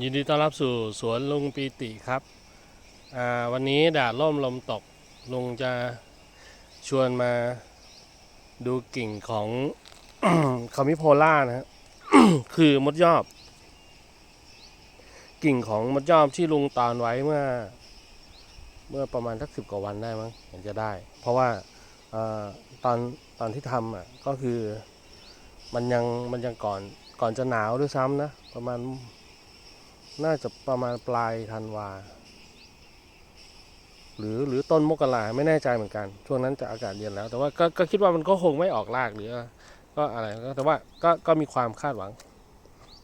ยินดีต้อนรับสู่สวนลุงปีติครับวันนี้แดดร่มลมตกลุงจะชวนมาดูกิ่งของ คามิโพล่านะฮะคือมดยอบ กิ่งของมดยอบที่ลุงตอนไว้เมื่อ เมื่อประมาณสักสิบกว่าวันได้มั้งเห็นจะได้ เพราะว่าอตอนตอนที่ทำอะก็คือมันยังมันยังก่อนก่อนจะหนาวด้วยซ้ำนะประมาณ น่าจะประมาณปลายธันวา หรือหรือต้นมกราไม่แน่ใจเหมือนกัน ช่วงนั้นจะอากาศเย็นแล้ว แต่ว่าก็ก็คิดว่ามันก็คงไม่ออกรากหรือ ก็อะไรก็แต่ว่าก็ก็มีความคาดหวัง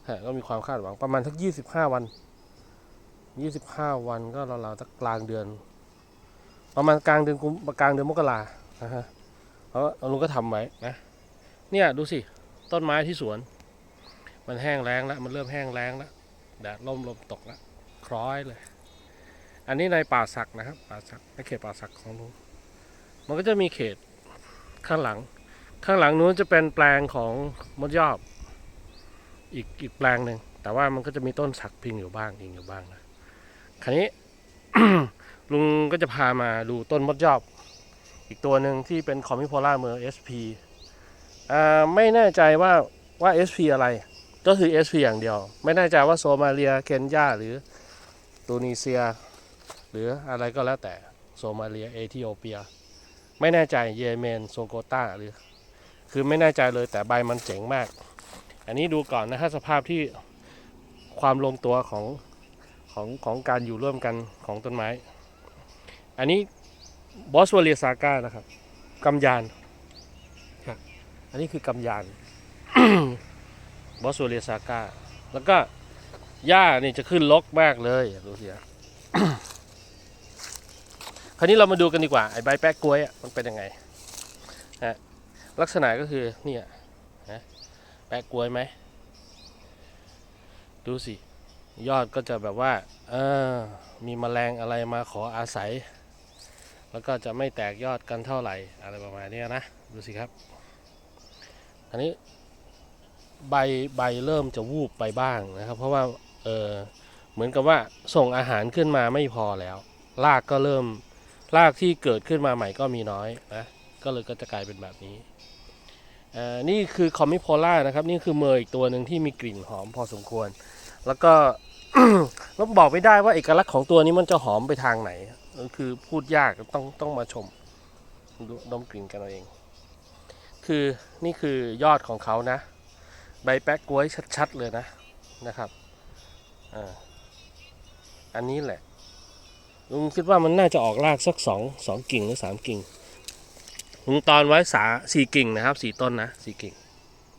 ฮะก็มีความคาดหวังประมาณสักยี่สิบห้าวันยี่สิบห้าวันก็เราๆสักกลางเดือน ประมาณกลางเดือนกุมกลางเดือนมกรานะฮะแล้วลุงก็ทำไว้นะเนี่ยดูสิต้นไม้ที่สวน มันแห้งแล้งแล้วมันเริ่มแห้งแล้งแล้ว แดดล่มลมตกแล้วคล้อยเลย อันนี้ในป่าสักนะครับ ป่าสักในเขตป่าสักของลุงมันก็จะมีเขตข้างหลัง ข้างหลังนู้นจะเป็นแปลงของมดยอบ อีกอีกแปลงหนึ่งแต่ว่ามันก็จะมีต้นสักพิงอยู่บ้างอิงอยู่บ้างนะคราวนี้ลุงก็จะพามาดูต้นมดยอบ อีกตัวหนึ่งที่เป็นคอมมิโพล่าเมอร์ SP อ่าไม่แน่ใจว่าว่า SP อะไร ก็คือ SP อย่างเดียว ไม่แน่ใจว่าโซมาเลีย เคนยาหรือตูนิเซีย หรืออะไรก็แล้วแต่โซมาเลีย เอธิโอเปีย ไม่แน่ใจเยเมนโซโกตาหรือ คือไม่แน่ใจเลยแต่ใบมันเจ๋งมาก อันนี้ดูก่อนนะฮะสภาพที่ความลงตัวของของของการอยู่ร่วมกันของต้นไม้ อันนี้บอสวเลียซาก้านะครับกำยานครับอันนี้คือกำยาน บอสโซเลียซาก้าแล้วก็หญ้านี่จะขึ้นลกมากเลยดูสิคราวนี้เรามาดูกันดีกว่าไอ้ใบแป๊กกล้วยอะมันเป็นยังไงฮะลักษณะก็คือเนี่ยนะแป๊กกล้วยไหมดูสิยอดก็จะแบบว่าเออมีแมลงอะไรมาขออาศัย แล้วก็จะไม่แตกยอดกันเท่าไหร่อะไรประมาณนี้นะ ดูสิครับอันนี้ ใบใบเริ่มจะวูบไปบ้างนะครับ เพราะว่าเออเหมือนกับว่าส่งอาหารขึ้นมาไม่พอแล้ว รากก็เริ่มรากที่เกิดขึ้นมาใหม่ก็มีน้อยนะก็เลยก็จะกลายเป็นแบบนี้นี่คือคอมมิโพล่านะครับ นี่คือเมอร์อีกตัวหนึ่งที่มีกลิ่นหอมพอสมควร แล้วก็แล้วบอกไม่ได้ว่าเอกลักษณ์ของตัวนี้มันจะหอมไปทางไหน คือพูดยากต้องต้องมาชมดมกลิ่นกันเอาเอง คือนี่คือยอดของเขานะ บแป๊กกล้วยชัด ๆ เลยนะนะครับอ่าอันนี้แหละ ลุงคิดว่ามันน่าจะออกรากสักสองสองกิ่งหรือสามกิ่งลุงตอนไว้สาสี่กิ่งนะครับสี่ต้นนะสี่กิ่ง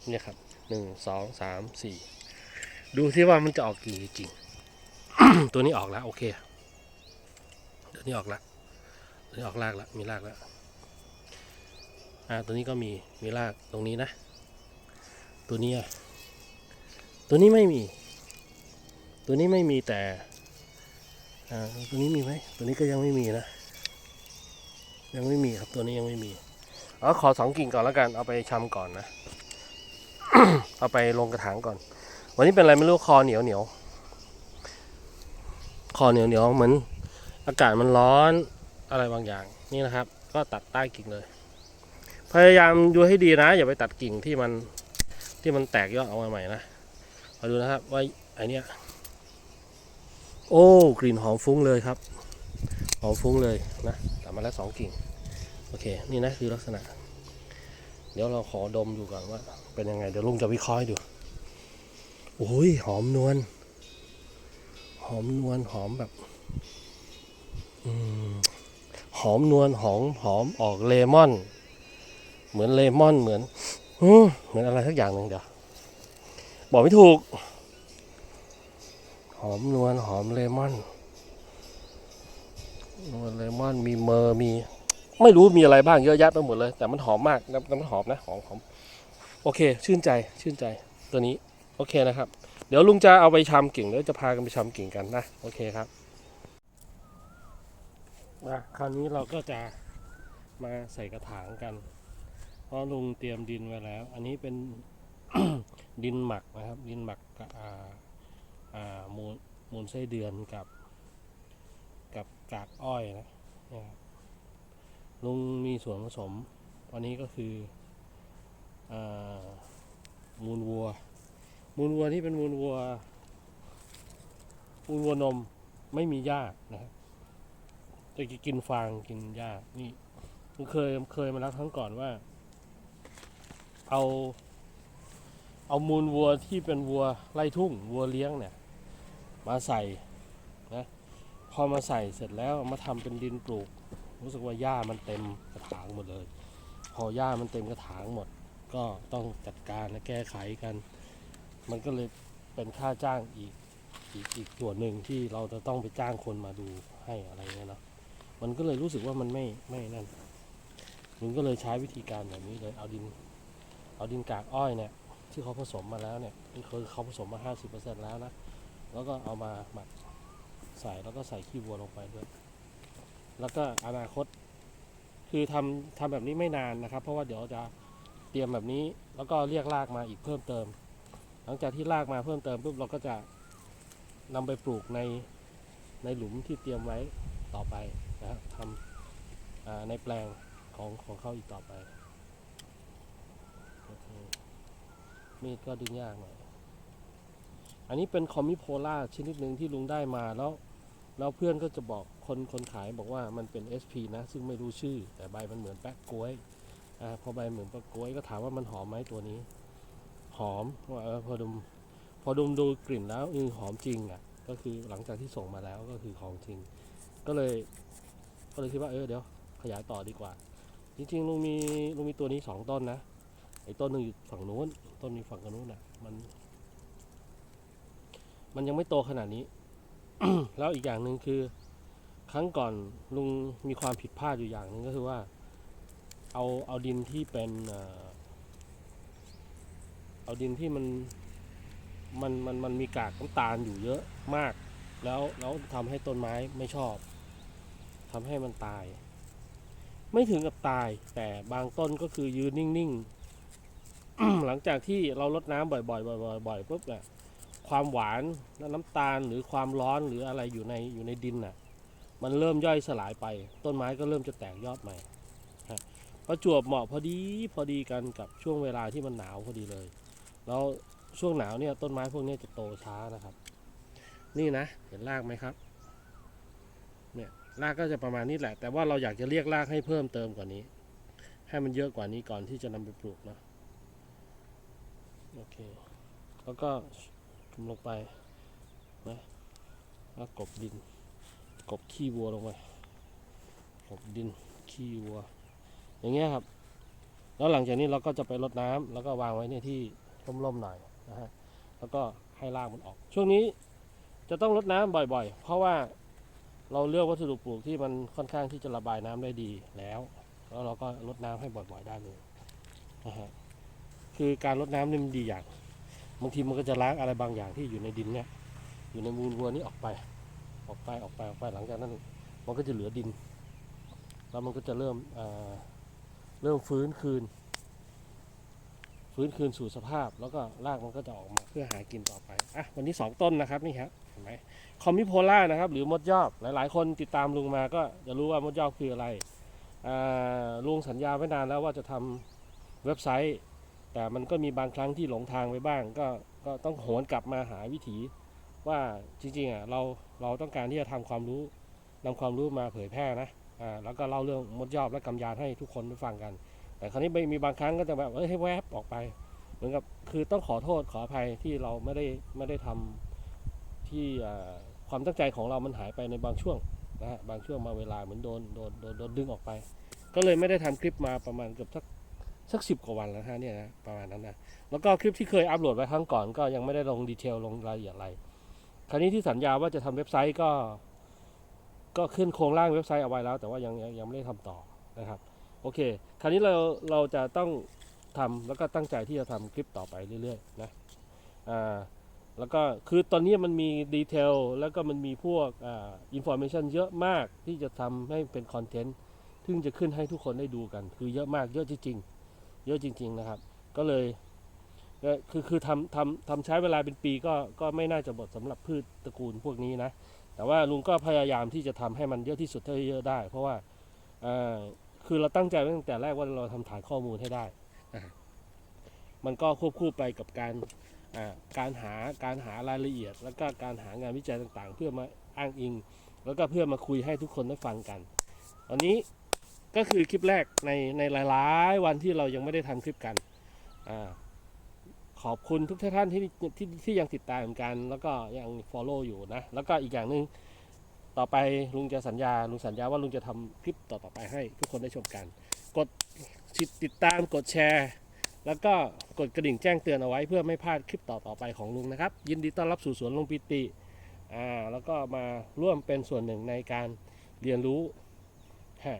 เนี่ยครับหนึ่งสองสามสี่ดูที่ว่ามันจะออกกี่กิ่งตัวนี้ออกแล้วโอเคตัวนี้ออกแล้วตัวนี้ออกรากแล้วมีรากแล้วอ่าตัวนี้ก็มีมีรากตรงนี้นะ ตัวนี้อะตัวนี้ไม่มี ตัวนี้ไม่มีแต่อ่าตัวนี้มีไหมตัวนี้ก็ยังไม่มีนะ ยังไม่มีครับตัวนี้ยังไม่มีเอาขอสองกิ่งก่อนแล้วกันเอาไปชำก่อนนะ เอาไปลงกระถางก่อน วันนี้เป็นอะไรไม่รู้คอเหนียวเหนียวคอเหนียวเหนียวเหมือนอากาศมันร้อนอะไรบางอย่างนี่นะครับ ก็ตัดใต้กิ่งเลย พยายามดูให้ดีนะ อย่าไปตัดกิ่งที่มัน ที่มันแตกยอดออกมาใหม่นะมาดูนะครับว่าไอเนี้ยโอ้กลิ่นหอมฟุ้งเลยครับ หอมฟุ้งเลยนะตัดมาแล้วสองกิ่งโอเค นี่นะคือลักษณะ เดี๋ยวเราขอดมดูก่อนว่า เป็นยังไง เดี๋ยวลุงจะวิเคราะห์ดูโอ้ยหอมนวลหอมนวลหอมแบบอหอมนวลหอมหอมออกเลมอน เหมือนเลมอนเหมือน เหมือนอะไรสักอย่างหนึ่งเดี๋ยว บอกไม่ถูก หอมนวลหอมเลมอนนวลเลมอนมีเมอร์มี ไม่รู้มีอะไรบ้างเยอะแยะไปหมดเลย แต่มันหอมมากแล้วมันหอมนะหอมหอมโอเค ชื่นใจชื่นใจตัวนี้ โอเคนะครับ เดี๋ยวลุงจะเอาไปชำกิ่งแล้วจะพากันไปชำกิ่งกันนะโอเคครับนะคราวนี้เราก็จะมาใส่กระถางกัน เพราะลุงเตรียมดินไว้แล้ว อันนี้เป็นดินหมักนะครับ ดินหมักกับอ่าอ่ามูลมูลไส้เดือนกับ กับกากอ้อยนะนี่ยครับลุงมีส่วนผสมวันนี้ก็คืออามูลวัว มูลวัวที่เป็นมูลวัวมูลวัวนมไม่มีหญ้านะครับจะกินฟางกินหญ้านี่ผมเคยเคยมาแล้วครั้งก่อนว่า เอาเอามูลวัวที่เป็นวัวไล่ทุ่งวัวเลี้ยงเนี่ยมาใส่นะพอมาใส่เสร็จแล้วมาทำเป็นดินปลูก รู้สึกว่าหญ้ามันเต็มกระถางหมดเลย พอหญ้ามันเต็มกระถางหมด ก็ต้องจัดการและแก้ไขกัน มันก็เลยเป็นค่าจ้างอีกอีกอีกส่วนหนึ่งที่เราจะต้องไปจ้างคนมาดูให้อะไรเงี้ยเนาะมันก็เลยรู้สึกว่ามันไม่ไม่นั่นลุงก็เลยใช้วิธีการแบบนี้เลยเอาดิน เอาดินกากอ้อยเนี่ยที่เขาผสมมาแล้วเนี่ยคือเขาผสมมา 50%แล้วนะ แล้วก็เอามาหมักใส่แล้วก็ใส่ขี้วัวลงไปด้วย แล้วก็อนาคตคือทำทำแบบนี้ไม่นานนะครับ เพราะว่าเดี๋ยวจะเตรียมแบบนี้ แล้วก็เรียกรากมาอีกเพิ่มเติม หลังจากที่รากมาเพิ่มเติมปุ๊บเราก็จะนำไปปลูกในในหลุมที่เตรียมไว้ต่อไปนะครับทำในแปลงของของเขาอีกต่อไปโอเค มีดก็ดึงยากหน่อย อันนี้เป็นคอมมิโพล่าชนิดหนึ่งที่ลุงได้มาแล้ว แล้วเพื่อนก็จะบอกคนคนขายบอกว่ามันเป็น SP นะ ซึ่งไม่รู้ชื่อ แต่ใบมันเหมือนแป๊กกล้วยอ่าพอใบเหมือนแป๊กกล้วยก็ถามว่ามันหอมไหมตัวนี้ หอมว่าเออพอดมพอดมดูกลิ่นแล้วเออหอมจริงอะ ก็คือหลังจากที่ส่งมาแล้วก็คือของจริง ก็เลย ก็เลยคิดว่าเออเดี๋ยวขยายต่อดีกว่า จริงๆลุงมีลุงมีตัวนี้สองต้นนะ อ้ต้นหนึ่งอยู่ฝั่งโน้น ต้นนี้ฝั่งกันโน้นอะ มัน มันยังไม่โตขนาดนี้ แล้วอีกอย่างหนึ่งคือ ครั้งก่อนลุงมีความผิดพลาดอยู่อย่างหนึ่งก็คือว่า เอาเอาดินที่เป็นเอ่อเอาดินที่มันมันมันมันมีกากน้ำตาลอยู่เยอะมาก แล้วแล้วทำให้ต้นไม้ไม่ชอบทำให้มันตาย ไม่ถึงกับตายแต่บางต้นก็คือยืนนิ่ง ๆ หลังจากที่เราลดน้ำบ่อยๆบ่อยๆบ่อยๆปุ๊บเนี่ยความหวานน้ำตาลหรือความร้อนหรืออะไรอยู่ในอยู่ในดินน่ะ มันเริ่มย่อยสลายไป ต้นไม้ก็เริ่มจะแตกยอดใหม่ฮะประจวบเหมาะพอดีพอดีกันกับช่วงเวลาที่มันหนาวพอดีเลย แล้วช่วงหนาวเนี่ยต้นไม้พวกนี้จะโตช้านะครับ นี่นะเห็นรากไหมครับเนี่ยรากก็จะประมาณนี้แหละ แต่ว่าเราอยากจะเรียกรากให้เพิ่มเติมกว่านี้ ให้มันเยอะกว่านี้ก่อนที่จะนำไปปลูกนะ โอเค แล้วก็จุ่มลงไปนะแล้วกบดิน กบขี้วัวลงไป กบดินขี้วัว อย่างเงี้ยครับ แล้วหลังจากนี้เราก็จะไปรดน้ำแล้วก็วางไว้ในที่ร่มๆหน่อยนะฮะ แล้วก็ให้รากมันออก ช่วงนี้จะต้องรดน้ำบ่อยๆ เพราะว่าเราเลือกวัสดุปลูกที่มันค่อนข้างที่จะระบายน้ำได้ดีแล้ว แล้วเราก็รดน้ำให้บ่อยๆได้เลยนะฮะ คือการรดน้ำนี่มันดีอย่างบางทีมันก็จะล้างอะไรบางอย่างที่อยู่ในดินเนี่ยอยู่ในมูลวัวนี้ออกไป ออกไปออกไปออกไปหลังจากนั้น มันก็จะเหลือดิน แล้วมันก็จะเริ่มเริ่มฟื้นคืน ฟื้นคืนสู่สภาพ แล้วก็รากมันก็จะออกมาเพื่อหากินต่อไปอะวันนี้สองต้นนะครับนี่ครับเห็นไหมคอมมิโพล่านะครับหรือมดยอบหลาย ๆ คนติดตามลุงมาก็จะรู้ว่ามดยอบคืออะไรอ่าลุงสัญญาไว้นานแล้วว่าจะทำเว็บไซต์ แต่มันก็มีบางครั้งที่หลงทางไปบ้าง ก็ก็ต้องโหนกลับมาหาวิถี ว่าจริงๆอะเราเราต้องการที่จะทำความรู้นำความรู้มาเผยแพร่นะอ่าแล้วก็เล่าเรื่องมดยอบและกำยานให้ทุกคนได้ฟังกัน แต่คราวนี้ไม่มีบางครั้งก็จะแบบเอ้ยให้แวบออกไป เหมือนกับคือต้องขอโทษขออภัยที่เราไม่ได้ไม่ได้ทำที่ความตั้งใจของเรามันหายไปในบางช่วงนะฮะบางช่วงมาเวลาเหมือนโดนโดนโดนโดนดึงออกไป ก็เลยไม่ได้ทำคลิปมาประมาณเกือบสัก สักสิบกว่าวันแล้วฮะเนี่ยนะประมาณนั้นนะแล้วก็คลิปที่เคยอัปโหลดไว้ครั้งก่อนก็ยังไม่ได้ลงดีเทลลงรายละเอียดอะไร คราวนี้ที่สัญญาว่าจะทำเว็บไซต์ก็ ก็ขึ้นโครงร่างเว็บไซต์เอาไว้แล้ว แต่ว่ายังยังไม่ได้ทำต่อนะครับโอเค คราวนี้เราเราจะต้องทำแล้วก็ตั้งใจที่จะทำคลิปต่อไปเรื่อยๆนะอ่าแล้วก็คือตอนนี้มันมีดีเทลแล้วก็มันมีพวกอ่าอินโฟเมชันเยอะมากที่จะทำให้เป็นคอนเทนต์ซึ่งจะขึ้นให้ทุกคนได้ดูกัน คือเยอะมากเยอะจริงๆ เยอะจริง ๆนะครับ ก็เลยเอ่อคือคือทำทำทำใช้เวลาเป็นปีก็ก็ไม่น่าจะหมดสำหรับพืชตระกูลพวกนี้นะแต่ว่าลุงก็พยายามที่จะทำให้มันเยอะที่สุดเท่าที่เยอะได้ เพราะว่าเอ่อคือเราตั้งใจไว้ตั้งแต่แรกว่าเราทำฐานข้อมูลให้ได้นะมันก็ควบคู่ไปกับการอ่าการหาการหารายละเอียด แล้วก็การหางานวิจัยต่างๆ เพื่อมาอ้างอิง แล้วก็เพื่อมาคุยให้ทุกคนได้ฟังกัน วันนี้ ก็คือคลิปแรกในในหลายๆ วันที่เรายังไม่ได้ทำคลิปกันอขอบคุณทุกท่านที่ที่ที่ยังติดตามกัน แล้วก็ยัง follow อยู่นะ แล้วก็อีกอย่างหนึ่งต่อไปลุงจะสัญญาลุงสัญญาว่าลุงจะทำคลิปต่อๆไปให้ทุกคนได้ชมกัน กดติดตามกดแชร์ แล้วก็กดกระดิ่งแจ้งเตือนเอาไว้เพื่อไม่พลาดคลิปต่อๆไปของลุงนะครับ ยินดีต้อนรับสู่สวนลุงปิติอ่าแล้วก็มาร่วมเป็นส่วนหนึ่งในการเรียนรู้ฮะ